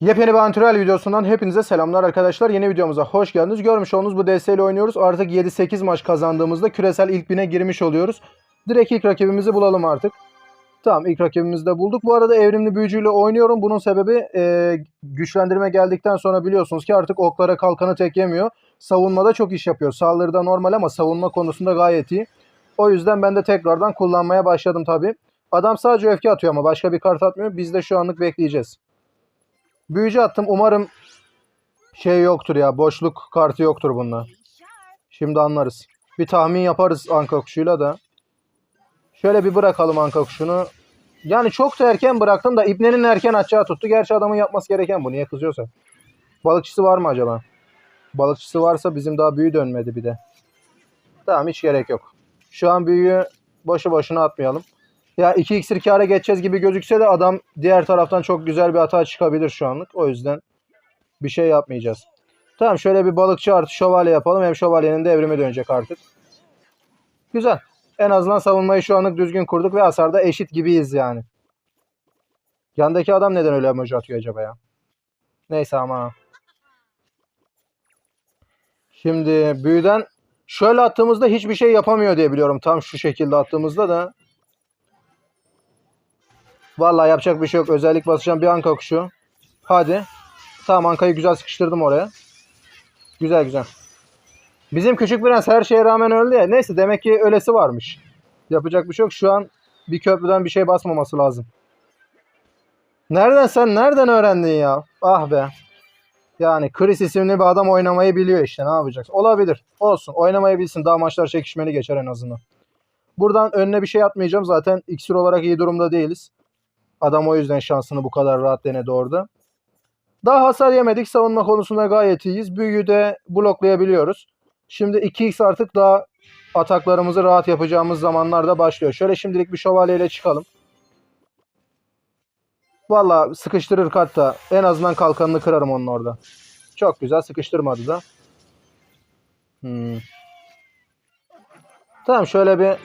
Yepyeni bir antrenör videosundan hepinize selamlar arkadaşlar. Yeni videomuza hoş geldiniz. Görmüş olduğunuz bu DS ile oynuyoruz. Artık 7-8 maç kazandığımızda küresel ilk bine girmiş oluyoruz. Direkt ilk rakibimizi bulalım artık. Tamam ilk rakibimizi de bulduk. Bu arada evrimli büyücüyle oynuyorum. Bunun sebebi e, güçlendirme geldikten sonra biliyorsunuz ki artık oklara kalkanı tek yemiyor. Savunmada çok iş yapıyor. Saldırıda normal ama savunma konusunda gayet iyi. O yüzden ben de tekrardan kullanmaya başladım tabii. Adam sadece öfke atıyor ama başka bir kart atmıyor. Biz de şu anlık bekleyeceğiz. Büyücü attım. Umarım şey yoktur ya. Boşluk kartı yoktur bunda. Şimdi anlarız. Bir tahmin yaparız anka kuşuyla da. Şöyle bir bırakalım anka kuşunu. Yani çok da erken bıraktım da İbne'nin erken açacağı tuttu. Gerçi adamın yapması gereken bu. Niye kızıyorsa. Balıkçısı var mı acaba? Balıkçısı varsa bizim daha büyü dönmedi bir de. Tamam hiç gerek yok. Şu an büyüyü boşu boşuna atmayalım. Ya 2 iksir kâra geçeceğiz gibi gözükse de adam diğer taraftan çok güzel bir hata çıkabilir şu anlık. O yüzden bir şey yapmayacağız. Tamam şöyle bir balıkçı artı şövalye yapalım. Hem şövalyenin de evrime dönecek artık. Güzel. En azından savunmayı şu anlık düzgün kurduk ve hasarda eşit gibiyiz yani. Yandaki adam neden öyle emoji atıyor acaba ya? Neyse ama. Şimdi büyüden şöyle attığımızda hiçbir şey yapamıyor diye biliyorum. Tam şu şekilde attığımızda da. Vallahi yapacak bir şey yok. Özellik basacağım bir anka kuşu. Hadi. Tamam ankayı güzel sıkıştırdım oraya. Güzel güzel. Bizim küçük prens her şeye rağmen öldü ya. Neyse demek ki ölesi varmış. Yapacak bir şey yok. Şu an bir köprüden bir şey basmaması lazım. Nereden sen nereden öğrendin ya? Ah be. Yani Chris isimli bir adam oynamayı biliyor işte. Ne yapacaksın? Olabilir. Olsun. Oynamayı bilsin. Daha maçlar çekişmeli geçer en azından. Buradan önüne bir şey atmayacağım. Zaten iksir olarak iyi durumda değiliz. Adam o yüzden şansını bu kadar rahat denedi orada. Daha hasar yemedik. Savunma konusunda gayet iyiyiz. Büyüyü de bloklayabiliyoruz. Şimdi 2x artık daha ataklarımızı rahat yapacağımız zamanlarda başlıyor. Şöyle şimdilik bir şövalyeyle çıkalım. Valla sıkıştırır hatta. En azından kalkanını kırarım onun orada. Çok güzel sıkıştırmadı da. Hmm. Tamam şöyle bir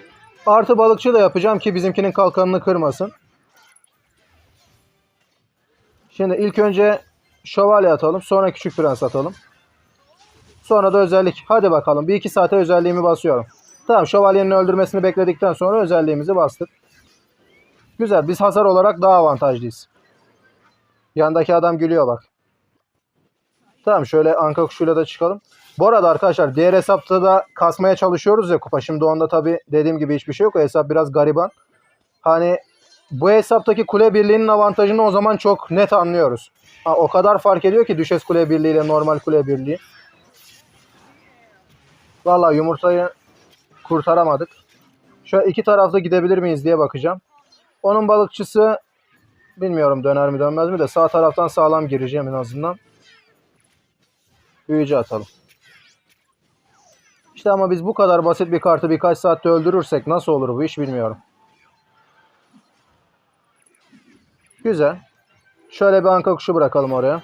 artı balıkçı da yapacağım ki bizimkinin kalkanını kırmasın. Şimdi ilk önce şövalye atalım. Sonra küçük prens atalım. Sonra da özellik. Hadi bakalım. Bir iki saate özelliğimi basıyorum. Tamam şövalyenin öldürmesini bekledikten sonra özelliğimizi bastık. Güzel. Biz hasar olarak daha avantajlıyız. Yandaki adam gülüyor bak. Tamam şöyle anka kuşuyla da çıkalım. Bu arada arkadaşlar diğer hesapta da kasmaya çalışıyoruz ya kupa. Şimdi onda tabi dediğim gibi hiçbir şey yok. O hesap biraz gariban. Hani bu hesaptaki kule birliğinin avantajını o zaman çok net anlıyoruz. Ha, o kadar fark ediyor ki düşes kule birliği ile normal kule birliği. Vallahi yumurtayı kurtaramadık. Şöyle iki tarafta gidebilir miyiz diye bakacağım. Onun balıkçısı bilmiyorum döner mi dönmez mi de sağ taraftan sağlam gireceğim en azından. Büyücü atalım. İşte ama biz bu kadar basit bir kartı birkaç saatte öldürürsek nasıl olur bu iş bilmiyorum. Güzel. Şöyle bir anka kuşu bırakalım oraya.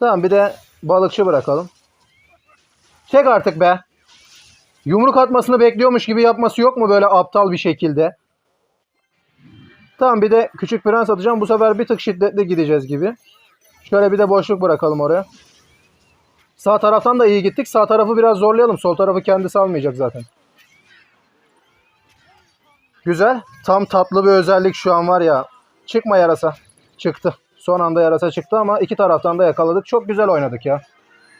Tamam bir de balıkçı bırakalım. Çek artık be. Yumruk atmasını bekliyormuş gibi yapması yok mu böyle aptal bir şekilde? Tamam bir de küçük prens atacağım. Bu sefer bir tık şiddetli gideceğiz gibi. Şöyle bir de boşluk bırakalım oraya. Sağ taraftan da iyi gittik. Sağ tarafı biraz zorlayalım. Sol tarafı kendisi almayacak zaten. Güzel. Tam tatlı bir özellik şu an var ya. Çıkma yarasa. Çıktı. Son anda yarasa çıktı ama iki taraftan da yakaladık. Çok güzel oynadık ya.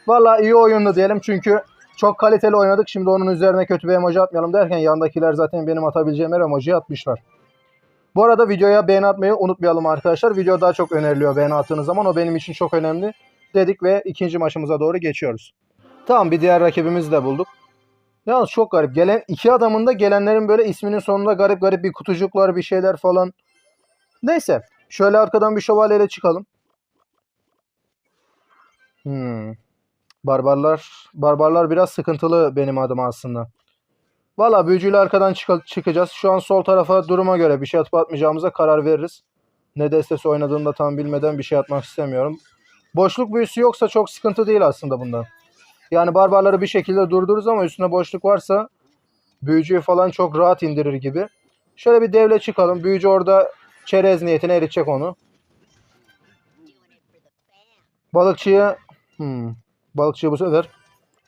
Valla iyi oyundu diyelim çünkü çok kaliteli oynadık. Şimdi onun üzerine kötü bir emoji atmayalım derken yandakiler zaten benim atabileceğim her emojiyi atmışlar. Bu arada videoya beğeni atmayı unutmayalım arkadaşlar. Video daha çok öneriliyor beğeni attığınız zaman. O benim için çok önemli dedik ve ikinci maçımıza doğru geçiyoruz. Tamam bir diğer rakibimizi de bulduk. Yalnız çok garip. Gelen iki adamın da gelenlerin böyle isminin sonunda garip garip bir kutucuklar bir şeyler falan. Neyse. Şöyle arkadan bir şövalyeyle çıkalım. Hmm. Barbarlar barbarlar biraz sıkıntılı benim adıma aslında. Valla büyücüyle arkadan çık- çıkacağız. Şu an sol tarafa duruma göre bir şey atıp atmayacağımıza karar veririz. Ne destesi oynadığını da tam bilmeden bir şey atmak istemiyorum. Boşluk büyüsü yoksa çok sıkıntı değil aslında bundan. Yani barbarları bir şekilde durdururuz ama üstüne boşluk varsa büyücüyü falan çok rahat indirir gibi. Şöyle bir devle çıkalım. Büyücü orada çerez niyetine eritecek onu. Balıkçıya hmm, balıkçıyı bu sefer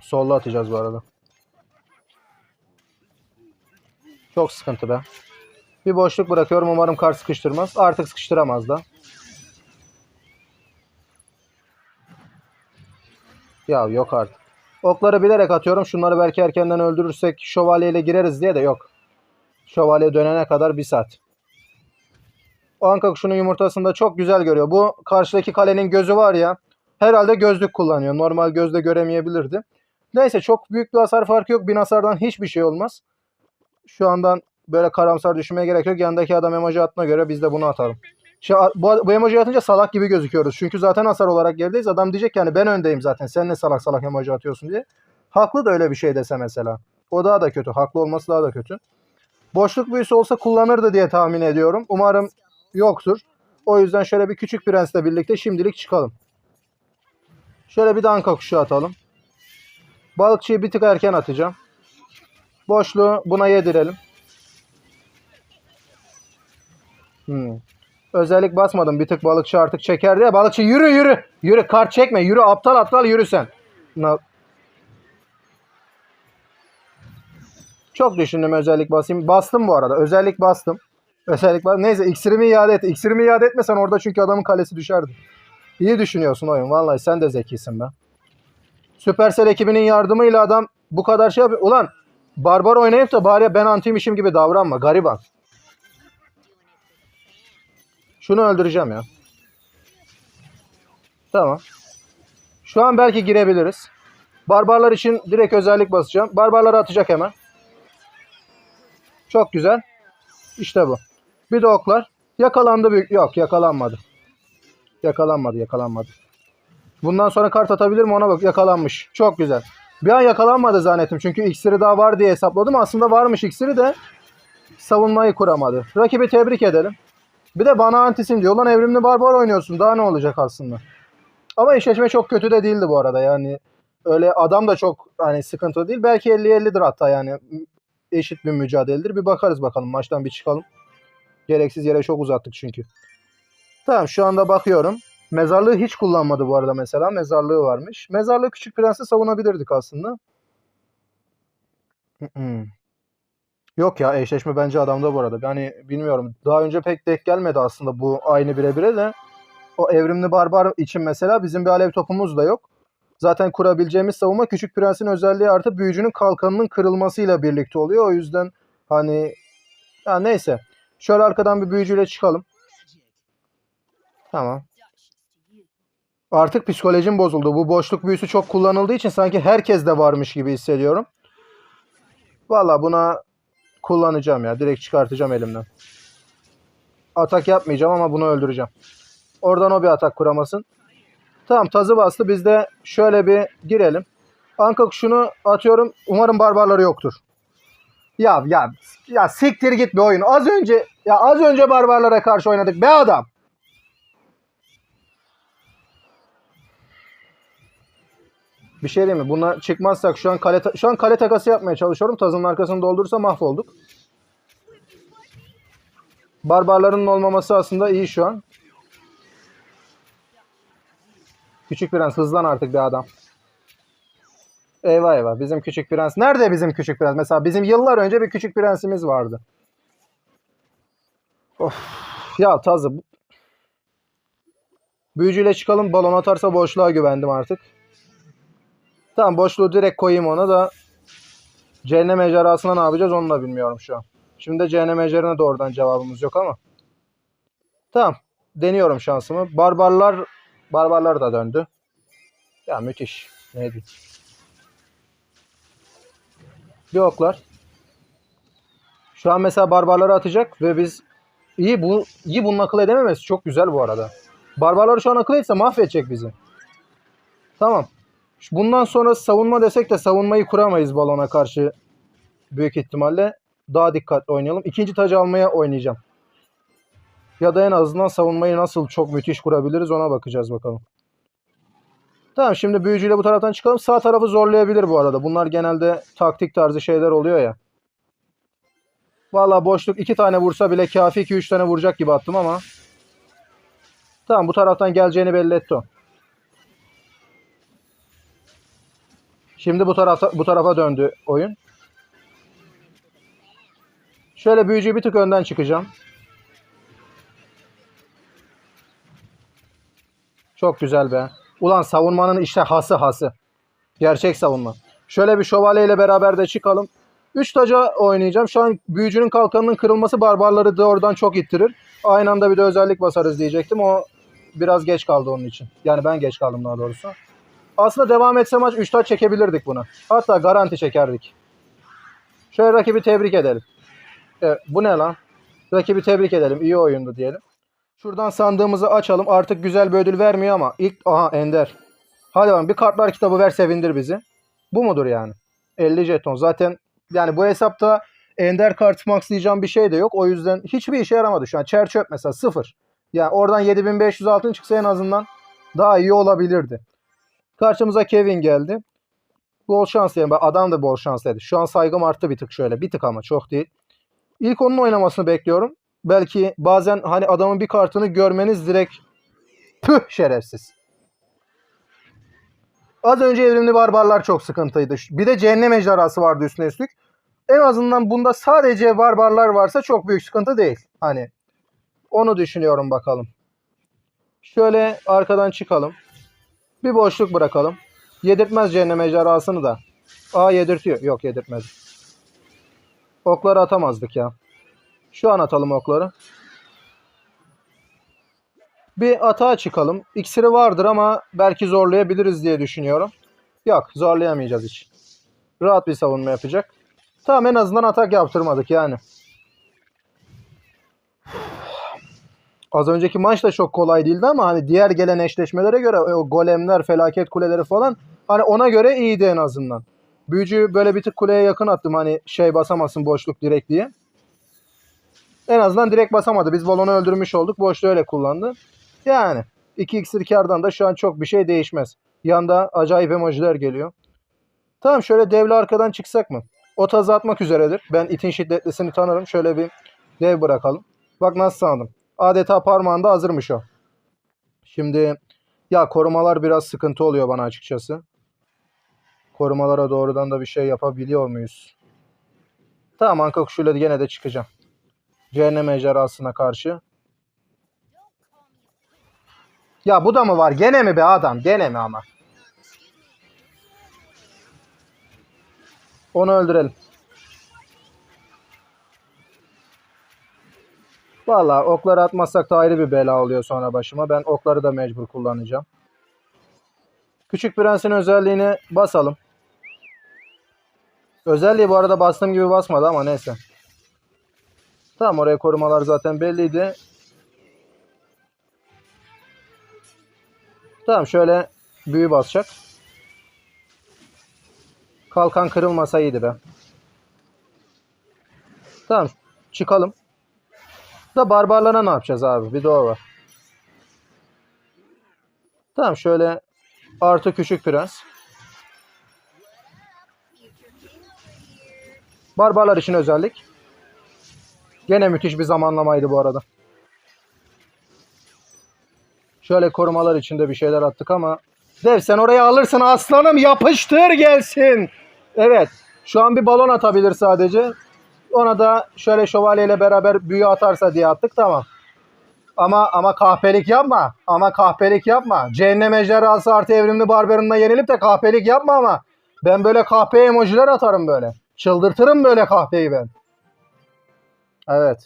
solda atacağız bu arada. Çok sıkıntı be. Bir boşluk bırakıyorum. Umarım kar sıkıştırmaz. Artık sıkıştıramaz da. Ya yok artık. Okları bilerek atıyorum. Şunları belki erkenden öldürürsek şövalyeyle gireriz diye de yok. Şövalye dönene kadar bir saat. O anka kuşunun yumurtasını da çok güzel görüyor. Bu karşıdaki kalenin gözü var ya. Herhalde gözlük kullanıyor. Normal gözle göremeyebilirdi. Neyse çok büyük bir hasar farkı yok. Bin hasardan hiçbir şey olmaz. Şu andan böyle karamsar düşünmeye gerek yok. Yanındaki adam emoji attığına göre biz de bunu atalım. Şu, bu, bu emoji atınca salak gibi gözüküyoruz. Çünkü zaten hasar olarak gerideyiz. Adam diyecek yani ben öndeyim zaten. Sen ne salak salak emoji atıyorsun diye. Haklı da öyle bir şey dese mesela. O daha da kötü. Haklı olması daha da kötü. Boşluk büyüsü olsa kullanırdı diye tahmin ediyorum. Umarım yoktur. O yüzden şöyle bir küçük prensle birlikte şimdilik çıkalım. Şöyle bir danka kuşu atalım. Balıkçıyı bir tık erken atacağım. Boşluğu buna yedirelim. Hmm. Özellik basmadım. Bir tık balıkçı artık çeker diye. Balıkçı yürü yürü. Yürü kart çekme. Yürü aptal aptal yürü sen. Çok düşündüm özellik basayım. Bastım bu arada. Özellik bastım. Özellik bastım. Neyse iksirimi iade et. İksirimi iade etmesen orada çünkü adamın kalesi düşerdi. İyi düşünüyorsun oyun. Vallahi sen de zekisin be. Supercell ekibinin yardımıyla adam bu kadar şey yapıyor. Ulan barbar oynayıp da bari ben antiymişim gibi davranma. Gariban. Şunu öldüreceğim ya. Tamam. Şu an belki girebiliriz. Barbarlar için direkt özellik basacağım. Barbarları atacak hemen. Çok güzel. İşte bu. Bir de oklar. Yakalandı büyük. Yok yakalanmadı. Yakalanmadı yakalanmadı. Bundan sonra kart atabilir mi ona bak. Yakalanmış. Çok güzel. Bir an yakalanmadı zannettim. Çünkü iksiri daha var diye hesapladım. Aslında varmış iksiri de savunmayı kuramadı. Rakibi tebrik edelim. Bir de bana antisin diyor. Lan evrimli barbar oynuyorsun. Daha ne olacak aslında? Ama eşleşme çok kötü de değildi bu arada. Yani öyle adam da çok hani sıkıntı değil. Belki 50-50'dir hatta yani. Eşit bir mücadeledir. Bir bakarız bakalım. Maçtan bir çıkalım. Gereksiz yere çok uzattık çünkü. Tamam şu anda bakıyorum. Mezarlığı hiç kullanmadı bu arada mesela. Mezarlığı varmış. Mezarlığı Küçük Prens'i savunabilirdik aslında. Yok ya eşleşme bence adamda bu arada. Yani bilmiyorum. Daha önce pek denk gelmedi aslında bu aynı birebire de. O evrimli barbar için mesela bizim bir alev topumuz da yok. Zaten kurabileceğimiz savunma Küçük Prens'in özelliği artı büyücünün kalkanının kırılmasıyla birlikte oluyor. O yüzden hani ya neyse. Şöyle arkadan bir büyücüyle çıkalım. Tamam. Artık psikolojim bozuldu. Bu boşluk büyüsü çok kullanıldığı için sanki herkes de varmış gibi hissediyorum. Valla buna kullanacağım ya. Direkt çıkartacağım elimden. Atak yapmayacağım ama bunu öldüreceğim. Oradan o bir atak kuramasın. Tamam tazı bastı. Biz de şöyle bir girelim. Anka kuşunu atıyorum. Umarım barbarları yoktur. Ya ya ya siktir git bir oyun. Az önce ya az önce barbarlara karşı oynadık be adam. Bir şey değil mi? Buna çıkmazsak şu an kale şu an kale takası yapmaya çalışıyorum. Tazının arkasını doldurursa mahvolduk. Barbarların olmaması aslında iyi şu an. Küçük prens hızlan artık bir adam. Eyvah eyvah bizim küçük prens. Nerede bizim küçük prens? Mesela bizim yıllar önce bir küçük prensimiz vardı. Of. Ya Tazı. Büyücüyle çıkalım. Balon atarsa boşluğa güvendim artık. Tamam boşluğu direkt koyayım ona da. Cehennem ejderhasına ne yapacağız onu da bilmiyorum şu an. Şimdi de cehennem ejderhine doğrudan cevabımız yok ama. Tamam. Deniyorum şansımı. Barbarlar barbarlar da döndü. Ya müthiş. Ne diyeyim. Bir oklar. Şu an mesela barbarları atacak ve biz iyi bu iyi bunun akıl edememesi çok güzel bu arada. Barbarları şu an akıl etse mahvedecek bizi. Tamam. Bundan sonra savunma desek de savunmayı kuramayız balona karşı büyük ihtimalle. Daha dikkatli oynayalım. İkinci tacı almaya oynayacağım. Ya da en azından savunmayı nasıl çok müthiş kurabiliriz ona bakacağız bakalım. Tamam şimdi büyücüyle bu taraftan çıkalım. Sağ tarafı zorlayabilir bu arada. Bunlar genelde taktik tarzı şeyler oluyor ya. Valla boşluk iki tane vursa bile kafi 2-3 tane vuracak gibi attım ama. Tamam bu taraftan geleceğini belli etti o. Şimdi bu tarafa bu tarafa döndü oyun. Şöyle büyücü bir tık önden çıkacağım. Çok güzel be. Ulan savunmanın işte hası hası. Gerçek savunma. Şöyle bir şövalyeyle beraber de çıkalım. 3 taca oynayacağım. Şu an büyücünün kalkanının kırılması barbarları da oradan çok ittirir. Aynı anda bir de özellik basarız diyecektim. O biraz geç kaldı onun için. Yani ben geç kaldım daha doğrusu. Aslında devam etse maç 3 taç çekebilirdik buna. Hatta garanti çekerdik. Şöyle rakibi tebrik edelim. Evet, bu ne lan? Rakibi tebrik edelim. İyi oyundu diyelim. Şuradan sandığımızı açalım. Artık güzel bir ödül vermiyor ama ilk aha Ender. Hadi bakalım bir kartlar kitabı ver sevindir bizi. Bu mudur yani? 50 jeton. Zaten yani bu hesapta Ender kart maxlayacağım bir şey de yok. O yüzden hiçbir işe yaramadı şu an. Çer çöp mesela sıfır. Yani oradan 7500 altın çıksa en azından daha iyi olabilirdi. Karşımıza Kevin geldi. Bol şans. Bak Adam da bol şanslıydı. Şu an saygım arttı bir tık şöyle. Bir tık ama çok değil. İlk onun oynamasını bekliyorum. Belki bazen hani adamın bir kartını görmeniz direkt püh şerefsiz. Az önce evrimli barbarlar çok sıkıntıydı. Bir de cehennem ejderhası vardı üstüne üstlük. En azından bunda sadece barbarlar varsa çok büyük sıkıntı değil. Hani onu düşünüyorum bakalım. Şöyle arkadan çıkalım. Bir boşluk bırakalım. Yedirtmez cehennem ejderhasını da. Aa yedirtiyor. Yok yedirtmedi. Okları atamazdık ya. Şu an atalım okları. Bir atağa çıkalım. İksiri vardır ama belki zorlayabiliriz diye düşünüyorum. Yok zorlayamayacağız hiç. Rahat bir savunma yapacak. Tamam en azından atak yaptırmadık yani. Az önceki maç da çok kolay değildi ama hani diğer gelen eşleşmelere göre o golemler, felaket kuleleri falan hani ona göre iyiydi en azından. Büyücü böyle bir tık kuleye yakın attım hani şey basamasın boşluk direkt diye. En azından direkt basamadı. Biz balonu öldürmüş olduk. Boşluğu öyle kullandı. Yani 2 iksir kardan da şu an çok bir şey değişmez. Yanda acayip emojiler geliyor. Tamam şöyle devle arkadan çıksak mı? O tazı atmak üzeredir. Ben itin şiddetlisini tanırım. Şöyle bir dev bırakalım. Bak nasıl sandım. Adeta parmağında hazırmış o. Şimdi ya korumalar biraz sıkıntı oluyor bana açıkçası. Korumalara doğrudan da bir şey yapabiliyor muyuz? Tamam Anka kuşuyla gene de çıkacağım. Cehennem ejderhasına karşı. Ya bu da mı var? Gene mi be adam? Gene mi ama? Onu öldürelim. Valla okları atmazsak da ayrı bir bela oluyor sonra başıma. Ben okları da mecbur kullanacağım. Küçük Prens'in özelliğini basalım. Özelliği bu arada bastığım gibi basmadı ama neyse. Tamam oraya korumalar zaten belliydi. Tamam şöyle büyü basacak. Kalkan kırılmasa iyiydi be. Tamam çıkalım. Da barbarlara ne yapacağız abi? Bir de o var. Tamam şöyle artı küçük prens. Barbarlar için özellik. Gene müthiş bir zamanlamaydı bu arada. Şöyle korumalar içinde bir şeyler attık ama Dev sen oraya alırsın aslanım yapıştır gelsin. Evet şu an bir balon atabilir sadece. Ona da şöyle şövalyeyle beraber büyü atarsa diye attık tamam. Ama ama kahpelik yapma. Ama kahpelik yapma. Cehennem ejderhası artı evrimli barbarınla yenilip de kahpelik yapma ama. Ben böyle kahpe emojiler atarım böyle. Çıldırtırım böyle kahpeyi ben. Evet.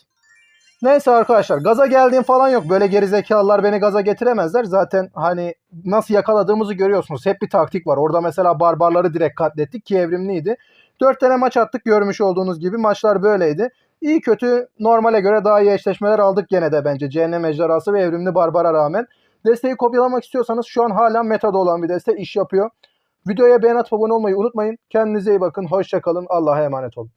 Neyse arkadaşlar gaza geldiğim falan yok. Böyle gerizekalılar beni gaza getiremezler. Zaten hani nasıl yakaladığımızı görüyorsunuz. Hep bir taktik var. Orada mesela barbarları direkt katlettik ki evrimliydi. 4 tane maç attık görmüş olduğunuz gibi. Maçlar böyleydi. İyi kötü normale göre daha iyi eşleşmeler aldık gene de bence. Cehennem Ejderhası ve Evrimli Barbara rağmen. Desteği kopyalamak istiyorsanız şu an hala metada olan bir deste iş yapıyor. Videoya beğen atıp abone olmayı unutmayın. Kendinize iyi bakın. Hoşçakalın. Allah'a emanet olun.